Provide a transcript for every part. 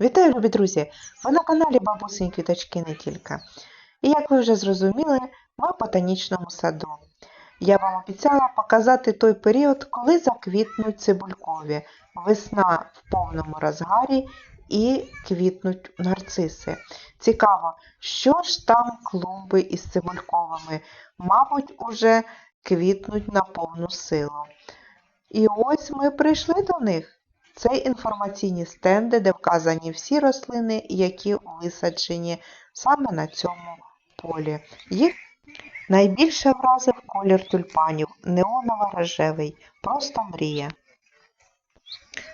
Вітаю, любі друзі! Ви на каналі Бабусині Квіточки не тільки. І як ви вже зрозуміли, ми в ботанічному саду. Я вам обіцяла показати той період, коли заквітнуть цибулькові, весна в повному розгарі і квітнуть нарциси. Цікаво, що ж там клумби із цибульковими? Мабуть, уже квітнуть на повну силу. І ось ми прийшли до них. Це інформаційні стенди, де вказані всі рослини, які висаджені саме на цьому полі. Їх найбільше вразив колір тюльпанів, неоново-рожевий, просто мрія.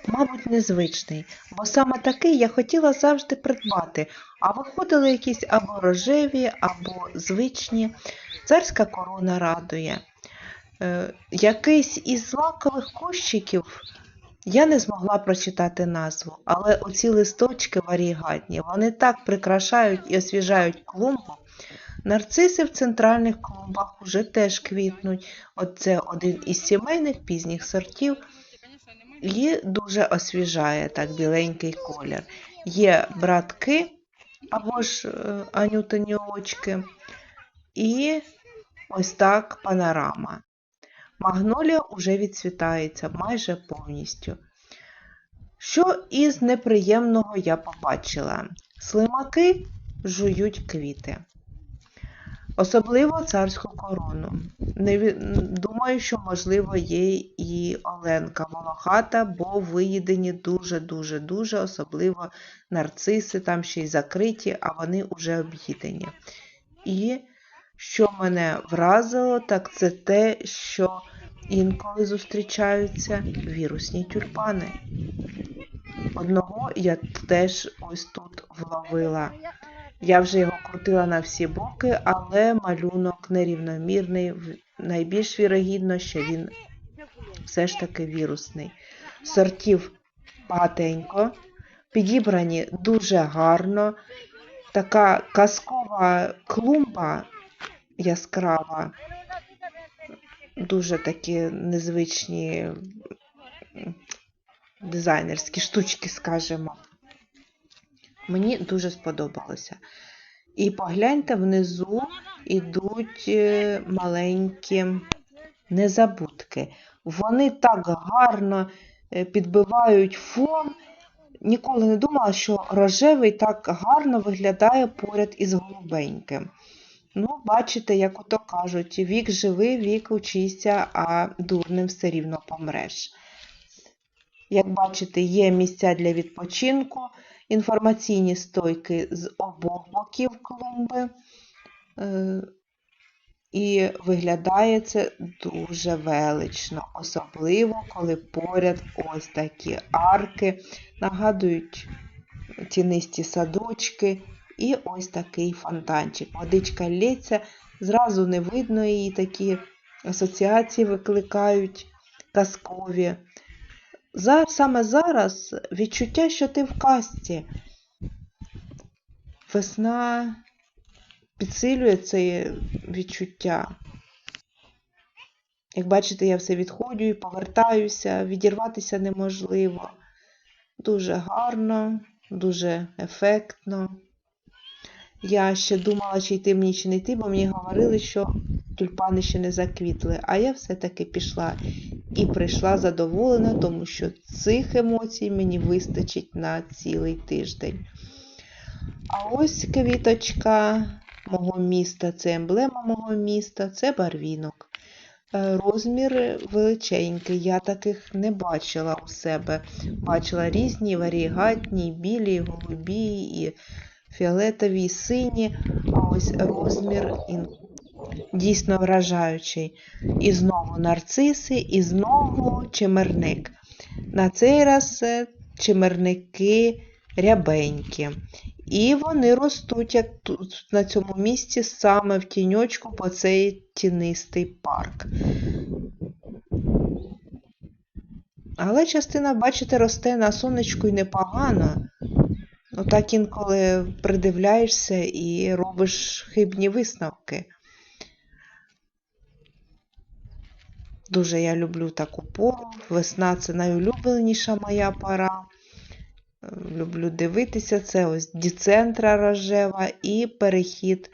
Мабуть, незвичний, бо саме такий я хотіла завжди придбати, а виходили якісь або рожеві, або звичні. Царська корона радує. Е, якийсь із злакових кущиків я не змогла прочитати назву, але оці листочки варігатні, вони так прикрашають і освіжають клумбу. Нарциси в центральних клумбах уже теж квітнуть. Оце один із сімейних пізніх сортів і дуже освіжає так біленький колір. Є братки або ж е, анютині очки, і ось так панорама. Магнолія уже відцвітається майже повністю. Що із неприємного я побачила? Слимаки жують квіти. Особливо царську корону. Не Думаю, що, можливо, є і Оленка волохата, бо виїдені дуже-дуже-дуже, особливо нарциси, там ще й закриті, а вони вже об'їдені. І що мене вразило, так це те, що інколи зустрічаються вірусні тюльпани. Одного я теж ось тут вловила. Я вже його крутила на всі боки, але малюнок нерівномірний. Найбільш вірогідно, що він все ж таки вірусний. Сортів багатенько, підібрані дуже гарно. Така казкова клумба яскрава, дуже такі незвичні дизайнерські штучки, скажімо. Мені дуже сподобалося. І погляньте, внизу йдуть е, маленькі незабудки. Вони так гарно е, підбивають фон. Ніколи не думала, що рожевий так гарно виглядає поряд із голубеньким. Ну, бачите, як ото кажуть, вік живи, вік учися, а дурним все рівно помреш. Як бачите, є місця для відпочинку, інформаційні стойки з обох боків клумби. Е, І виглядає це дуже велично, особливо, коли поряд ось такі арки нагадують тінисті садочки і ось такий фонтанчик. Водичка лється, зразу не видно її, такі асоціації викликають казкові. За, саме зараз відчуття, що ти в казці. Весна підсилює це відчуття. Як бачите, я все відходжу і повертаюся, відірватися неможливо. Дуже гарно, дуже ефектно. Я ще думала, чи йти мені, чи не йти, бо мені говорили, що тюльпани ще не заквітли. А я все-таки пішла і прийшла задоволена, тому що цих емоцій мені вистачить на цілий тиждень. А ось квіточка мого міста, це емблема мого міста, це барвінок. Е, Розмір величенький, я таких не бачила у себе. Бачила різні, варігатні, білі, голубі, і фіолетові, сині. А ось розмір дійсно вражаючий. І знову нарциси, і знову чимерник. На цей раз чимерники рябенькі. І вони ростуть як тут на цьому місці саме в тіньочку по цей тінистий парк. Але частина, бачите, росте на сонечку і непогано. Отак інколи придивляєшся і робиш хибні висновки. Дуже я люблю таку пору. Весна це найулюбленіша моя пора. люблю дивитися. Це ось діцентра рожева і перехід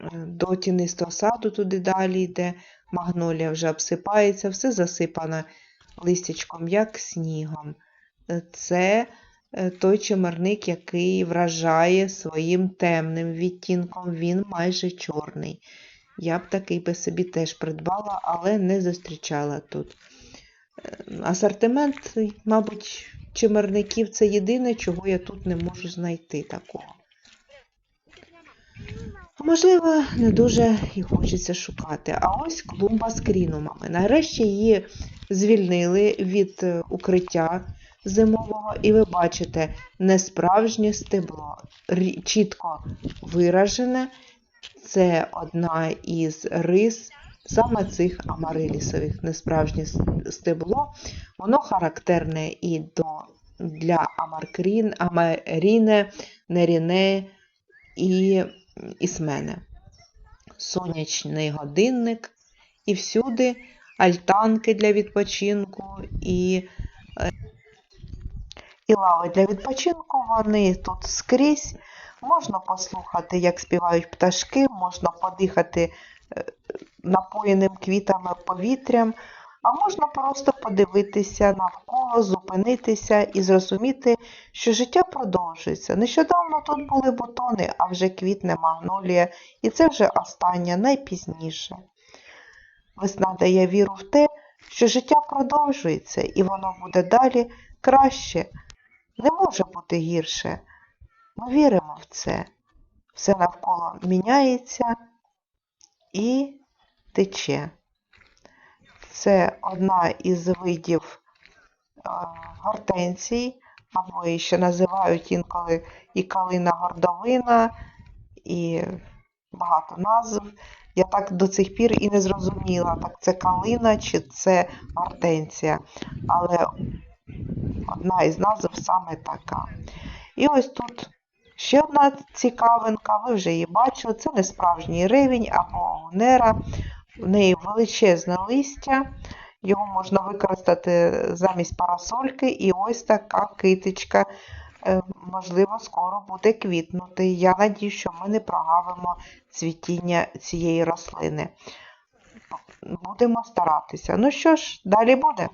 е, до тінистого саду туди далі йде. Магнолія вже обсипається, все засипано листячком, як снігом. Е, Це е, той чимерник, який вражає своїм темним відтінком. Він майже чорний. Я б такий би собі теж придбала, але не зустрічала тут. Е, Асортимент, мабуть, чимерників це єдине, чого я тут не можу знайти такого. Можливо, не дуже і хочеться шукати. А ось клумба з крінумами. Нарешті її звільнили від е, укриття зимового, і ви бачите несправжнє стебло, чітко виражене. Це одна із рис саме цих амарилісових несправжнє стебло. Воно характерне і до, для амаркрін, амаріне, неріне і ісмене. Сонячний годинник і всюди альтанки для відпочинку і, е, і лави для відпочинку. Вони тут скрізь. Можна послухати, як співають пташки, можна подихати е, напоєним квітами повітрям, а можна просто подивитися навколо, зупинитися і зрозуміти, що життя продовжується. Нещодавно тут були бутони, а вже квітне магнолія, і це вже останнє, найпізніше. Весна дає віру в те, що життя продовжується і воно буде далі краще. Не може бути гірше. Ми віримо в це. Все навколо міняється і тече. Це одна із видів е, гортензій, або її ще називають інколи і калина гордовина, і багато назв. Я так до цих пір і не зрозуміла, так це калина чи це гортензія. Але одна із назв саме така. І ось тут ще одна цікавинка, ви вже її бачили, це не справжній ревінь або гунера. В неї величезне листя, його можна використати замість парасольки, і ось така китичка, е, можливо, скоро буде квітнути. Я надію, що ми не прогавимо цвітіння цієї рослини. Будемо старатися. Ну що ж, далі буде.